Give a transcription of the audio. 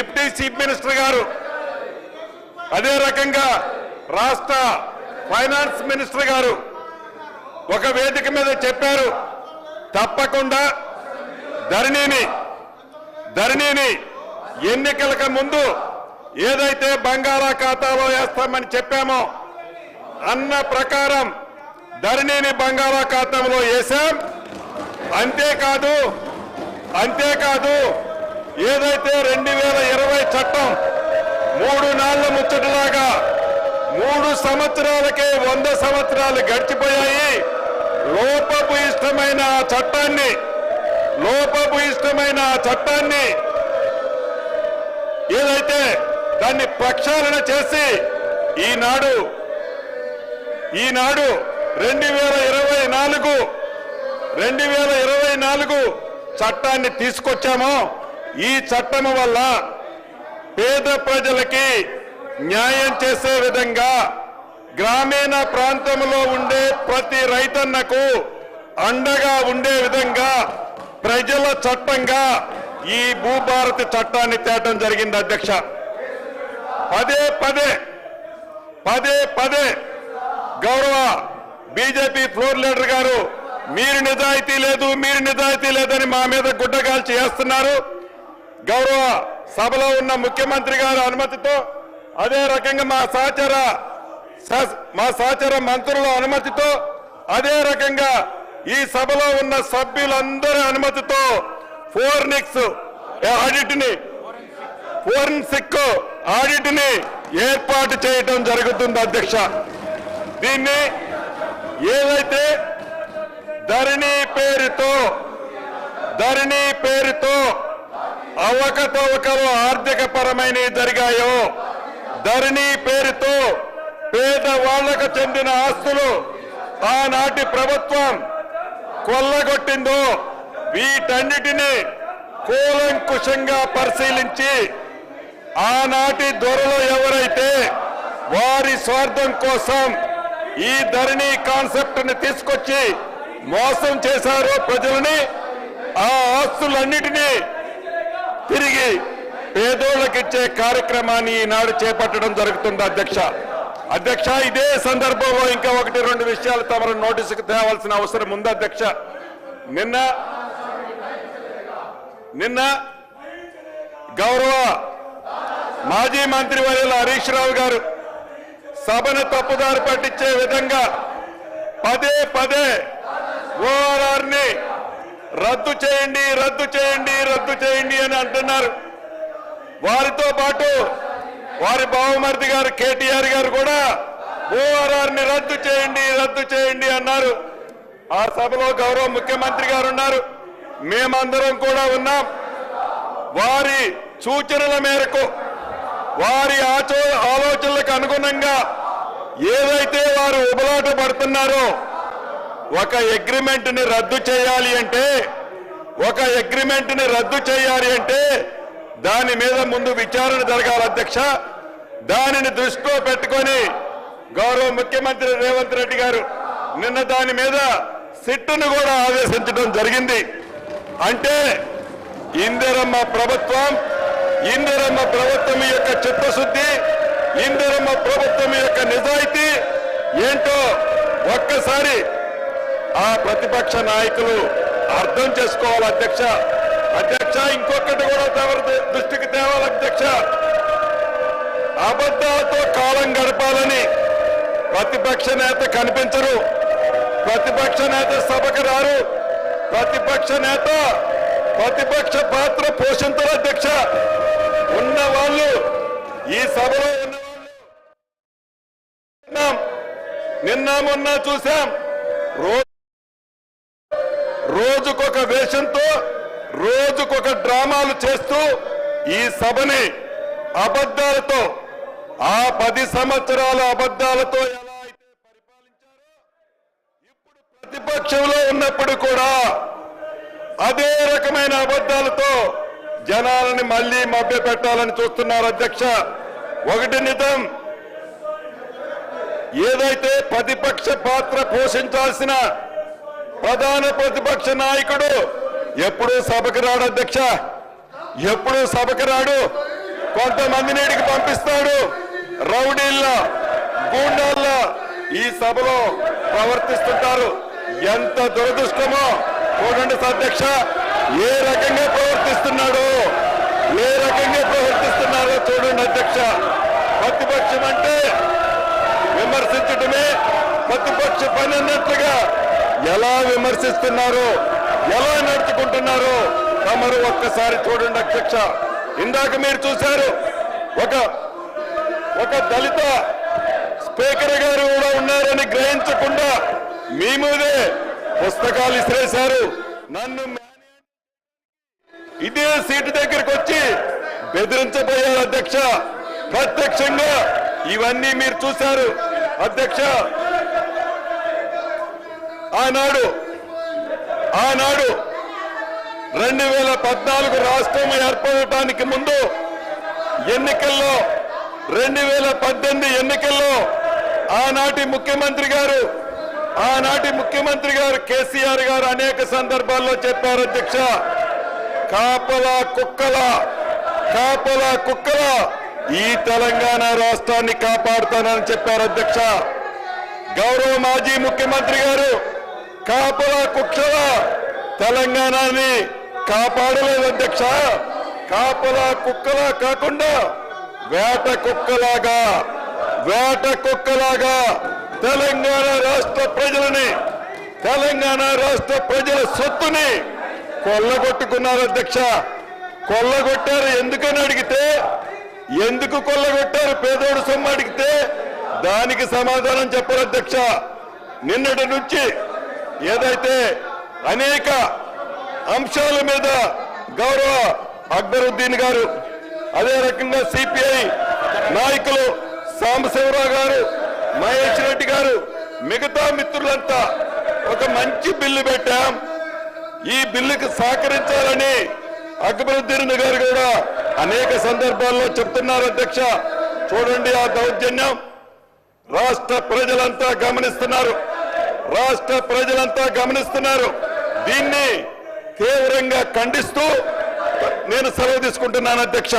Deputy chief minister గారు. అదే రకంగా రాష్ట్ర ఫైనాన్స్ మినిస్టర్ గారు ఒక వేదిక మీద చెప్పారు తప్పకుండా ధరణిని ధరణిని ఎన్నికలకు ముందు ఏదైతే బంగాళాఖాతాలో వేస్తామని చెప్పామో అన్న ప్రకారం ధరణిని బంగాళాఖాతంలో వేశాం అంతేకాదు అంతేకాదు ఏదైతే రెండు వేల ఇరవై చట్టం మూడు నాళ్ళ ముచ్చటలాగా మూడు సంవత్సరాలకే వంద సంవత్సరాలు గడిచిపోయాయి లోపపు ఇష్టమైన ఆ చట్టాన్ని లోపపు ఇష్టమైన ఆ చట్టాన్ని ఏదైతే దాన్ని ప్రక్షాళన చేసి ఈనాడు ఈనాడు రెండు వేల ఇరవై నాలుగు రెండు వేల ఇరవై నాలుగు చట్టాన్ని తీసుకొచ్చామో ఈ చట్టం వల్ల పేద ప్రజలకి న్యాయం చేసే విధంగా గ్రామీణ ప్రాంతంలో ఉండే ప్రతి రైతన్నకు అండగా ఉండే విధంగా ప్రజల చట్టంగా ఈ భూభారతి చట్టాన్ని తేటం జరిగింది అధ్యక్ష. పదే పదే పదే పదే గౌరవ బీజేపీ ఫ్లోర్ లీడర్ గారు మీరు నిజాయితీ లేదు మీరు నిజాయితీ లేదని మా మీద గుడ్డగాల్చి చేస్తున్నారు గౌరవ సభలో ఉన్న ముఖ్యమంత్రి గారి అనుమతితో అదే రకంగా మా సహచర స- మా సహచర మంత్రుల అనుమతితో అదే రకంగా ఈ సభలో ఉన్న సభ్యులందరి అనుమతితో ఫోర్నిక్స్ ఆడిట్ని ఫోరెన్సిక్ ఆడిట్ని ఏర్పాటు చేయటం జరుగుతుంది అధ్యక్ష. దీన్ని ఏదైతే ధరణి పేరుతో ధరణి పేరుతో అవకతవకలు ఆర్థిక పరమైనవి జరిగాయో ధరణి పేరుతో పేదవాళ్ళకు చెందిన ఆస్తులు ఆనాటి ప్రభుత్వం కొల్లగొట్టిందో వీటన్నిటినీ కూలంకుషంగా పరిశీలించి ఆనాటి దొరలు ఎవరైతే వారి స్వార్థం కోసం ఈ ధరణి కాన్సెప్ట్ని తీసుకొచ్చి మోసం చేశారో ప్రజలని ఆ ఆస్తులన్నిటినీ తిరిగి పేదోళ్ళకిచ్చే కార్యక్రమాన్ని ఈనాడు చేపట్టడం జరుగుతుంది అధ్యక్ష. అధ్యక్ష ఇదే సందర్భంలో ఇంకా ఒకటి రెండు విషయాలు తమరు నోటీసుకు తేవాల్సిన అవసరం ఉంది అధ్యక్ష. నిన్న నిన్న గౌరవ మాజీ మంత్రి వర్యుల హరీష్ రావు గారు సభను తప్పుదారి పట్టించే విధంగా పదే పదే ఓఆర్ఆర్ రద్దు చేయండి రద్దు చేయండి రద్దు చేయండి అని అంటున్నారు. వారితో పాటు వారి బావమరిది గారు కేటీఆర్ గారు కూడా ఓఆర్ఆర్ని రద్దు చేయండి రద్దు చేయండి అన్నారు. ఆ సభలో గౌరవ ముఖ్యమంత్రి గారు ఉన్నారు. మేమందరం కూడా ఉన్నాం. వారి సూచనల మేరకు వారి ఆచో ఆలోచనలకు అనుగుణంగా ఏదైతే వారు ఉబలాట పడుతున్నారో ఒక అగ్రిమెంట్ని రద్దు చేయాలి అంటే ఒక అగ్రిమెంట్ని రద్దు చేయాలి అంటే దాని మీద ముందు విచారణ జరగాలి అధ్యక్ష. దానిని దృష్టిలో పెట్టుకొని గౌరవ ముఖ్యమంత్రి రేవంత్ రెడ్డి గారు నిన్న దాని మీద సిట్టును కూడా ఆదేశించడం జరిగింది. అంటే ఇందిరమ్మ ప్రభుత్వం ఇందిరమ్మ ప్రభుత్వం యొక్క చిత్తశుద్ధి ఇందిరమ్మ ప్రభుత్వం యొక్క నిజాయితీ ఏంటో ఒక్కసారి ఆ ప్రతిపక్ష నాయకులు అర్థం చేసుకోవాలి అధ్యక్ష. అధ్యక్ష ఇంకొకటి కూడా దృష్టికి తేవాలి అధ్యక్ష. అబద్ధాలతో కాలం గడపాలని ప్రతిపక్ష నేత కనిపించరు. ప్రతిపక్ష నేత సభకు రారు. ప్రతిపక్ష నేత ప్రతిపక్ష పాత్ర పోషించరు అధ్యక్ష. ఉన్న వాళ్ళు ఈ సభలో ఉన్న నిన్న. మొన్న చూశాం. రోజు రోజుకొక వేషంతో రోజుకొక డ్రామాలు చేస్తూ ఈ సభని అబద్ధాలతో ఆ పది సంవత్సరాల అబద్ధాలతో ఎలా అయితే పరిపాలించారో ఇప్పుడు ప్రతిపక్షంలో ఉన్నప్పుడు కూడా అదే రకమైన అబద్ధాలతో జనాలని మళ్ళీ మభ్య పెట్టాలని చూస్తున్నారు అధ్యక్ష. ఒకటి నిజం ఏదైతే ప్రతిపక్ష పాత్ర పోషించాల్సిన ప్రధాన ప్రతిపక్ష నాయకుడు. ఎప్పుడు సభకు రాడు అధ్యక్ష. ఎప్పుడు సభకు రాడు. కొంతమంది ఇడికి పంపిస్తాడు. రౌడీళ్ళ గూండాల్లా ఈ సభలో ప్రవర్తిస్తుంటారు. ఎంత దురదృష్టమో. చూడండి అధ్యక్ష ఏ రకంగా ప్రవర్తిస్తున్నాడు. ఏ రకంగా ప్రవర్తిస్తున్నారో చూడండి అధ్యక్ష. ప్రతిపక్షం అంటే విమర్శించడమే ప్రతిపక్ష పని అన్నట్లుగా ఎలా విమర్శిస్తున్నారో? ఎలా నడుచుకుంటున్నారో? తమరు ఒక్కసారి చూడండి అధ్యక్ష. ఇందాక మీరు చూశారు ఒక ఒక దళిత స్పీకర్ గారు కూడా ఉన్నారని గ్రహించకుండా మీ మీదే పుస్తకాలు ఇసిరేశారు. నన్ను ఇదే సీటు దగ్గరికి వచ్చి బెదిరించబోయారు అధ్యక్ష. ప్రత్యక్షంగా ఇవన్నీ మీరు చూశారు. అధ్యక్ష ఆనాడు ఆనాడు రెండు వేల పద్నాలుగు రాష్ట్రం ఏర్పడటానికి ముందు ఎన్నికల్లో రెండు వేల పద్దెనిమిది ఎన్నికల్లో ఆనాటి ముఖ్యమంత్రి గారు ఆనాటి ముఖ్యమంత్రి గారు కేసీఆర్ గారు అనేక సందర్భాల్లో చెప్పారు అధ్యక్ష. కాపల కుక్కల కాపల కుక్కల ఈ తెలంగాణ రాష్ట్రాన్ని కాపాడుతానని చెప్పారు అధ్యక్ష. గౌరవ మాజీ ముఖ్యమంత్రి గారు కాపలా కుక్కల తెలంగాణని కాపాడలేదు అధ్యక్ష. కాపలా కుక్కలా కాకుండా వేట కుక్కలాగా వేట కుక్కలాగా తెలంగాణ రాష్ట్ర ప్రజలని తెలంగాణ రాష్ట్ర ప్రజల సొత్తుని కొల్లగొట్టుకున్నారు అధ్యక్ష. కొల్లగొట్టారు ఎందుకని అడిగితే ఎందుకు కొల్లగొట్టారు పేదోడు సొమ్ము అడిగితే దానికి సమాధానం చెప్పరు అధ్యక్ష. నిన్నటి నుంచి ఏదైతే అనేక అంశాల మీద గౌరవ అక్బరుద్దీన్ గారు అదే రకంగా సిపిఐ నాయకులు సాంబశివరావు గారు మహేష్ రెడ్డి గారు మిగతా మిత్రులంతా ఒక మంచి బిల్లు పెట్టాం. ఈ బిల్లుకు సహకరించాలని అక్బరుద్దీన్ గారు కూడా అనేక సందర్భాల్లో చెప్తున్నారు అధ్యక్ష. చూడండి ఆ దౌర్జన్యం. రాష్ట్ర ప్రజలంతా గమనిస్తున్నారు. రాష్ట్ర ప్రజలంతా గమనిస్తున్నారు. దీన్ని తీవ్రంగా ఖండిస్తూ నేను సెలవు తీసుకుంటున్నాను అధ్యక్ష.